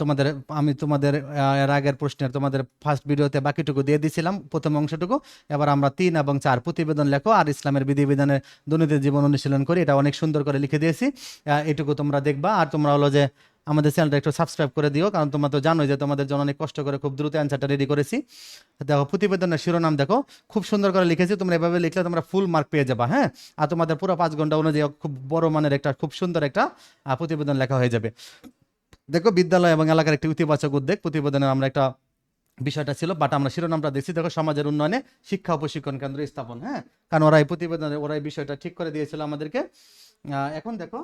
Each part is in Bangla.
তোমাদের, আমি তোমাদের এর আগের প্রশ্নের তোমাদের ফার্স্ট ভিডিওতে বাকিটুকু দিয়ে দিয়েছিলাম প্রথম অংশটুকু। এবার আমরা তিন এবং চার প্রতিবেদন লেখো, আর ইসলামের বিধিবিধানের দৈনন্দিন জীবন অনুশীলন করি। এটা অনেক সুন্দর করে লিখে দিয়েছি। এটুকু তোমরা দেখবা। আর তোমরা হলো যে আমাদের চ্যানেলটা একটু সাবস্ক্রাইব করে দিও, কারণ তোমরা তো জানোই যে তোমাদের জন্য অনেক কষ্ট করে খুব দ্রুত অ্যান্সারটা রেডি করেছি। দেখো, প্রতিবেদনের শিরোনাম দেখো। খুব সুন্দর করে লিখেছি। তোমরা এভাবে লিখলে তোমরা ফুল মার্ক পেয়ে যাবা হ্যাঁ? আর তোমাদের পুরো পাঁচ ঘণ্টা অনুযায়ী খুব বড় মানের একটা, খুব সুন্দর একটা প্রতিবেদন লেখা হয়ে যাবে। দেখো, বিদ্যালয় এবং এলাকার একটি ইতিবাচক উদ্যোগ প্রতিবেদনে আমরা একটা বিষয়টা ছিল বাট আমরা শিরোনামটা দেখছি। দেখো, সমাজের উন্নয়নে শিক্ষা প্রশিক্ষণ কেন্দ্র স্থাপন হ্যাঁ? কারণ ওরা এই প্রতিবেদনে ওরা এই বিষয়টা ঠিক করে দিয়েছিল আমাদেরকে। এখন দেখো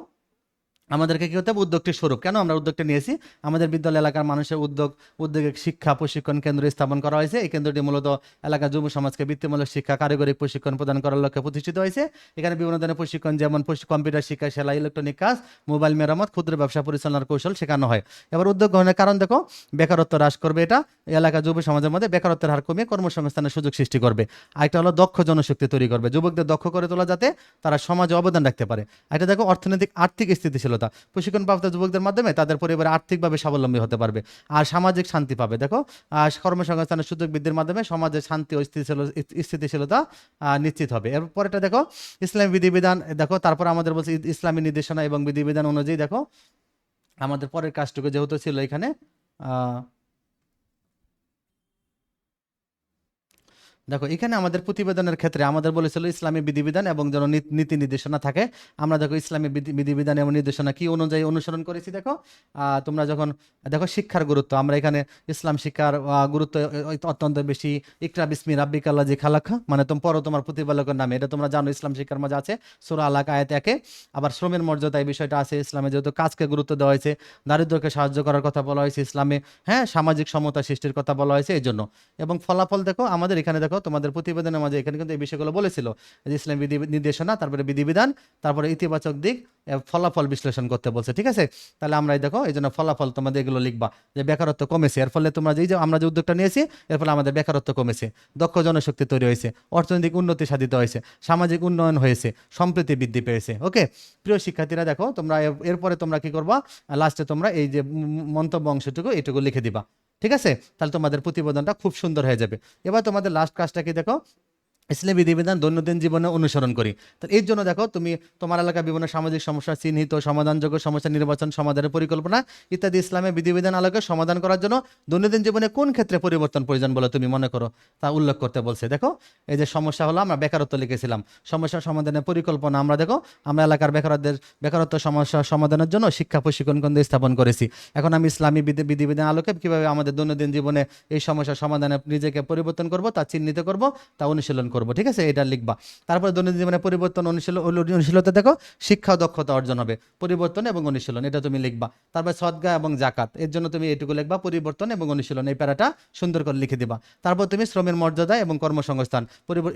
আমাদেরকে কি হতে হবে? উদ্যোগটি স্বরূপ। কেন আমরা উদ্যোগটা নিয়েছি? আমাদের বিদ্যালয় এলাকার মানুষের উদ্যোগ, উদ্যোগে শিক্ষা, প্রশিক্ষণ কেন্দ্র স্থাপন করা হয়েছে। এই কেন্দ্রটি মূলত এলাকার যুব সমাজকে বৃত্তিমূলক শিক্ষা কারিগরি প্রশিক্ষণ প্রদান করার লক্ষ্যে প্রতিষ্ঠিত হয়েছে। এখানে বিভিন্ন ধরনের প্রশিক্ষণ, যেমন কম্পিউটার শিক্ষা, সেলাই, ইলেকট্রনিক কাজ, মোবাইল মেরামত, ক্ষুদ্র ব্যবসা পরিচালনার কৌশল শেখানো হয়। এবার উদ্যোগ গ্রহণের কারণ দেখো, বেকারত্ব হ্রাস করবে এটা। এলাকা যুব সমাজের মধ্যে বেকারত্বের হার কমিয়ে কর্মসংস্থানের সুযোগ সৃষ্টি করবে। আরেকটা হলো দক্ষ জনশক্তি তৈরি করবে। যুবকদের দক্ষ করে তোলা যাতে তারা সমাজে অবদান রাখতে পারে। একটা দেখো, অর্থনৈতিক, আর্থিক স্থিতিশীলতা। প্রশিক্ষণপ্রাপ্ত যুবকদের মাধ্যমে তাদের পরিবারে আর্থিকভাবে স্বাবলম্বী হতে পারবে আর সামাজিক শান্তি পাবে। দেখো কর্মসংস্থানের সুযোগ বৃদ্ধির মাধ্যমে সমাজে শান্তি ও স্থিতিশীল- স্থিতিশীলতা আহ, নিশ্চিত হবে। এরপরেটা দেখো ইসলামী বিধিবিধান দেখো তারপর আমাদের বলছে ইসলামী নির্দেশনা এবং বিধিবিধান অনুযায়ী দেখো আমাদের পরের কাজটুকু যেহেতু ছিল এখানে দেখো, এখানে আমাদের প্রতিবেদনের ক্ষেত্রে আমাদের বলেছিল ইসলামী বিধিবিধান এবং যেন নীতি নির্দেশনা থাকে। আমরা দেখো ইসলামী বিধি- বিধিবিধান এবং নির্দেশনা কি অনুযায়ী অনুসরণ করেছি, দেখো। তোমরা যখন, দেখো, শিক্ষার গুরুত্ব, আমরা এখানে ইসলাম শিক্ষার গুরুত্ব অত্যন্ত বেশি। ইকরা বিসমি রাব্বিক আল্লাহ জি খালাখা মানে তুমি পড়ো তোমার প্রতিপালকের নামে। এটা তোমরা জানো, ইসলাম শিক্ষার মাঝে আছে সুরা আলাক আয়াত একে। আবার শ্রমের মর্যাদা, এই বিষয়টা আছে ইসলামে যেহেতু কাজকে গুরুত্ব দেওয়া হয়েছে, দারিদ্রকে সাহায্য করার কথা বলা হয়েছে ইসলামে। হ্যাঁ সামাজিক সমতা সৃষ্টির কথা বলা হয়েছে এই জন্য এবং ফলাফল দেখো, আমাদের এখানে দেখো তোমাদের প্রতিবেদনের মাঝে এখানে কিন্তু এই বিষয়গুলো বলেছিল যে ইসলাম বিধি নির্দেশনা, তারপরে বিধিবিধান, তারপরে ইতিবাচক দিক ফলাফল বিশ্লেষণ করতে বলছে, ঠিক আছে? তাহলে আমরা দেখো, এই জন্য ফলাফল তোমাদের এগুলো লিখবা যে বেকারত্ব কমেছে। এর ফলে তোমরা যে আমরা যে উদ্যোগটা নিয়েছি, এর ফলে আমাদের বেকারত্ব কমেছে, দক্ষ জনশক্তি তৈরি হয়েছে, অর্থনৈতিক উন্নতি সাধিত হয়েছে, সামাজিক উন্নয়ন হয়েছে, সম্প্রীতি বৃদ্ধি পেয়েছে, ওকে? প্রিয় শিক্ষার্থীরা দেখো, তোমরা এরপরে তোমরা কি করবা? লাস্টে তোমরা এই যে মন্তব্য অংশটুকু, এটুকু লিখে দিবা। ঠিক আছে? তাহলে তোমাদের প্রতিবেদনটা খুব সুন্দর হয়ে যাবে। এবার তোমাদের লাস্ট কাজটা কি দেখো? ইসলামী বিধিবিধান দৈনন্দিন জীবনে অনুসরণ করি। তো এর জন্য দেখো, তুমি তোমার এলাকার বিভিন্ন সামাজিক সমস্যা, চিহ্নিত, সমাধানযোগ্য সমস্যা, নির্বাচন সমাধানের পরিকল্পনা ইত্যাদি ইসলামের বিধিবিধান আলোকে সমাধান করার জন্য দৈনন্দিন জীবনে কোন ক্ষেত্রে পরিবর্তন প্রয়োজন বলে তুমি মনে করো? তা উল্লেখ করতে বলছে। দেখো, এই যে সমস্যা হলো, আমরা বেকারত্ব লিখেছিলাম। সমস্যা সমাধানের পরিকল্পনা আমরা দেখো, আমরা এলাকার বেকারত্বের বেকারত্ব সমস্যা সমাধানের জন্য শিক্ষা প্রশিক্ষণ কেন্দ্র স্থাপন করেছি। এখন আমি ইসলামী বিধি, বিধিবিধান আলোকে কীভাবে আমাদের দৈনন্দিন জীবনে এই সমস্যা সমাধানে নিজেকে পরিবর্তন করব, তা চিহ্নিত করব, তা অনুশীলন করব, ঠিক আছে? এটা লিখবা। তারপরে দৈনন্দিন জীবনে পরিবর্তন অনুশীলতা দেখো, শিক্ষা দক্ষতা অর্জন হবে। পরিবর্তন এবং অনুশীলন, এটা তুমি লিখবা। তারপরে সদ্গা এবং জাকাত, এর জন্য তুমি এটুকু লিখবা, পরিবর্তন এবং অনুশীলন, এই প্যারাটা সুন্দর করে লিখে দিবা। তারপর তুমি শ্রমের মর্যাদা এবং কর্মসংস্থান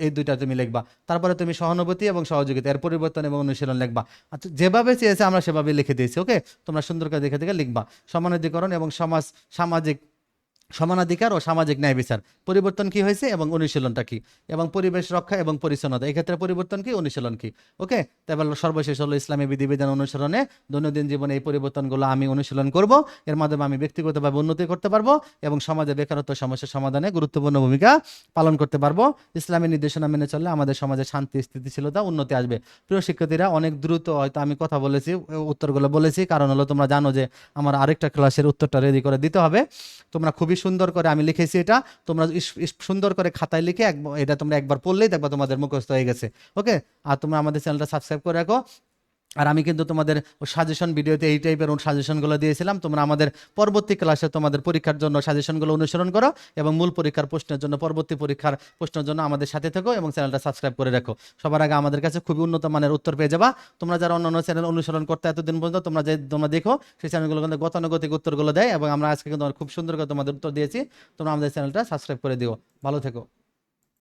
এই দুইটা তুমি লিখবা। তারপরে তুমি সহানুভূতি এবং সহযোগিতা, এর পরিবর্তন এবং অনুশীলন লিখবা। আচ্ছা যেভাবে চেয়েছে আমরা সেভাবে লিখে দিয়েছি, ওকে? তোমরা সুন্দর করে দেখে দেখে লিখবা। সমানাধিকরণ এবং সমাজ, সামাজিক সমানাধিকার ও সামাজিক ন্যায় বিচার। পরিবর্তন কি হয়েছে এবং অনুশীলনটা কি? এবং পরিবেশ রক্ষা এবং পরিচ্ছন্নতা এক্ষেত্রে পরিবর্তন কি, অনুশীলন কি? ওকে? তারপর সর্বশেষ হলো ইসলামী বিধিবিধান অনুসরণে দৈনন্দিন জীবনে এই পরিবর্তনগুলো আমি অনুশীলন করব। এর মাধ্যমে আমি ব্যক্তিগতভাবে উন্নতি করতে পারব এবং সমাজে বেকারত্ব সমস্যার সমাধানে গুরুত্বপূর্ণ ভূমিকা পালন করতে পারব। ইসলামী নির্দেশনা মেনে চললে আমাদের সমাজে শান্তি, স্থিতিশীলতা, উন্নতি আসবে। প্রিয় শিক্ষার্থীরা, অনেক দ্রুত হয়তো আমি কথা বলেছি, উত্তরগুলো বলেছি। কারণ হলো তোমরা জানো যে আমার আরেকটা ক্লাসের উত্তরটা রেডি করে দিতে হবে। তোমরা খুবই সুন্দর করে আমি লিখেছি এটা, তোমরা সুন্দর করে খাতায় লিখে এটা তোমরা একবার পড়লেই দেখবা তোমাদের মুখস্থ হয়ে গেছে। ওকে? আর তোমরা আমাদের চ্যানেলটা সাবস্ক্রাইব করে রাখো। আর আমি কিন্তু তোমাদের সাজেশন ভিডিওতে এই টাইপের সাজেশনগুলো দিয়েছিলাম। তোমরা আমাদের পরবর্তী ক্লাসে তোমাদের পরীক্ষার জন্য সাজেশনগুলো অনুসরণ করো এবং মূল পরীক্ষার প্রশ্নের জন্য, পরবর্তী পরীক্ষার প্রশ্নের জন্য আমাদের সাথে থেকো এবং চ্যানেলটা সাবস্ক্রাইব করে রাখো। সবার আগে আমাদের কাছে খুবই উন্নত মানের উত্তর পেয়ে যাবা। তোমরা যারা অন্যান্য চ্যানেল অনুসরণ করতে এতদিন পর্যন্ত তোমরা যে, তোমরা দেখো, সেই চ্যানেলগুলো কিন্তু গতানুগতিক উত্তরগুলো দেয় এবং আমরা আজকে কিন্তু খুব সুন্দর করে তোমাদের উত্তর দিয়েছি। তোমরা আমাদের চ্যানেলটা সাবস্ক্রাইব করে দিও। ভালো থেকো।